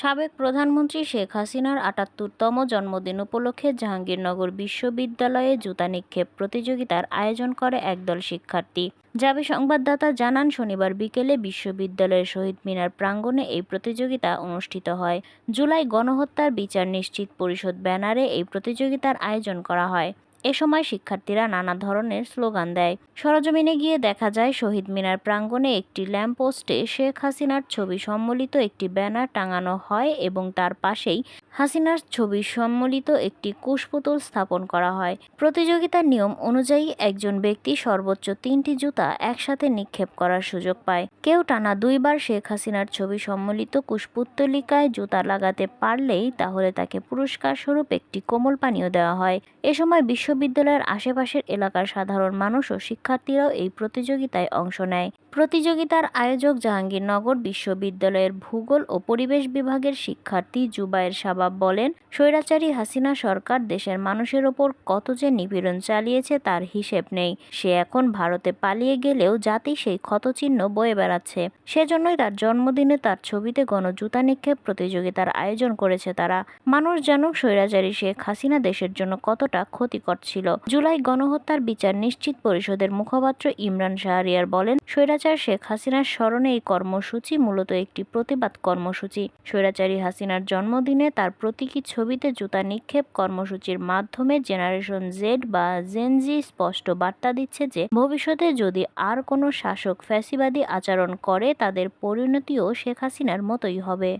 সাবেক প্রধানমন্ত্রী শেখ হাসিনার আটাত্তরতম জন্মদিন উপলক্ষে জাহাঙ্গীরনগর বিশ্ববিদ্যালয়ে জুতা নিক্ষেপ প্রতিযোগিতার আয়োজন করে একদল শিক্ষার্থী। জাবি সংবাদদাতা জানান, শনিবার বিকেলে বিশ্ববিদ্যালয়ের শহীদ মিনার প্রাঙ্গণে এই প্রতিযোগিতা অনুষ্ঠিত হয়। জুলাই গণহত্যার বিচার নিশ্চিত পরিষদ ব্যানারে এই প্রতিযোগিতার আয়োজন করা হয়। এ সময় শিক্ষার্থীরা নানা ধরনের স্লোগান দেয়। সরজমিনে গিয়ে দেখা যায়, শহীদ মিনার প্রাঙ্গণে একটি ল্যাম্পপোস্টে শেখ হাসিনার ছবি সম্বলিত একটি ব্যানার টাঙানো হয় এবং তার পাশেই হাসিনার ছবি সম্বলিত একটি কুশপুতুল স্থাপন করা হয়। প্রতিযোগিতার নিয়ম অনুযায়ী একজন ব্যক্তি সর্বোচ্চ তিনটি জুতা একসাথে নিক্ষেপ করার সুযোগ পায়। কেউ টানা দুইবার শেখ হাসিনার ছবি সম্বলিত কুশপুত্তলিকায় জুতা লাগাতে পারলেই তাহলে তাকে পুরস্কার স্বরূপ একটি কোমল পানীয় দেওয়া হয়। এ সময় বিশ্ববিদ্যালয়ের আশেপাশের এলাকার সাধারণ মানুষ ও শিক্ষার্থীরাও এই প্রতিযোগিতায় অংশ নেয়। প্রতিযোগিতার আয়োজক জাহাঙ্গীরনগর বিশ্ববিদ্যালয়ের ভূগোল ও পরিবেশ বিভাগের শিক্ষার্থী জুবায়ের শাবাব বলেন, স্বৈরাচারী হাসিনা সরকার দেশের মানুষের ওপর কত যে নিপীড়ন চালিয়েছে তার হিসেব নেই। সে এখন ভারতে পালিয়ে গেলেও জাতি সেই ক্ষতচিহ্ন বয়ে বেড়াচ্ছে। সেজন্যই তার জন্মদিনে তার ছবিতে গণজুতা নিক্ষেপ প্রতিযোগিতার আয়োজন করেছে তারা। মানুষ জানুক স্বৈরাচারী শেখ হাসিনা দেশের জন্য কতটা ক্ষতিকর ছিল। জুলাই গণহত্যার বিচার নিশ্চিত পরিষদের মুখপাত্র ইমরান শাহরিয়ার বলেন স্বৈরাচার শেখ হাসিনার স্মরণে এই কর্মসূচি মূলত একটি প্রতিবাদ কর্মসূচি। স্বৈরাচারী হাসিনার জন্মদিনে তার প্রতীকী ছবিতে জুতা নিক্ষেপ কর্মসূচির মাধ্যমে জেনারেশন জেড বা জেনজি স্পষ্ট বার্তা দিচ্ছে যে, ভবিষ্যতে যদি আর কোনো শাসক ফ্যাসিবাদী আচরণ করে, তাদের পরিণতিও শেখ হাসিনার মতোই হবে।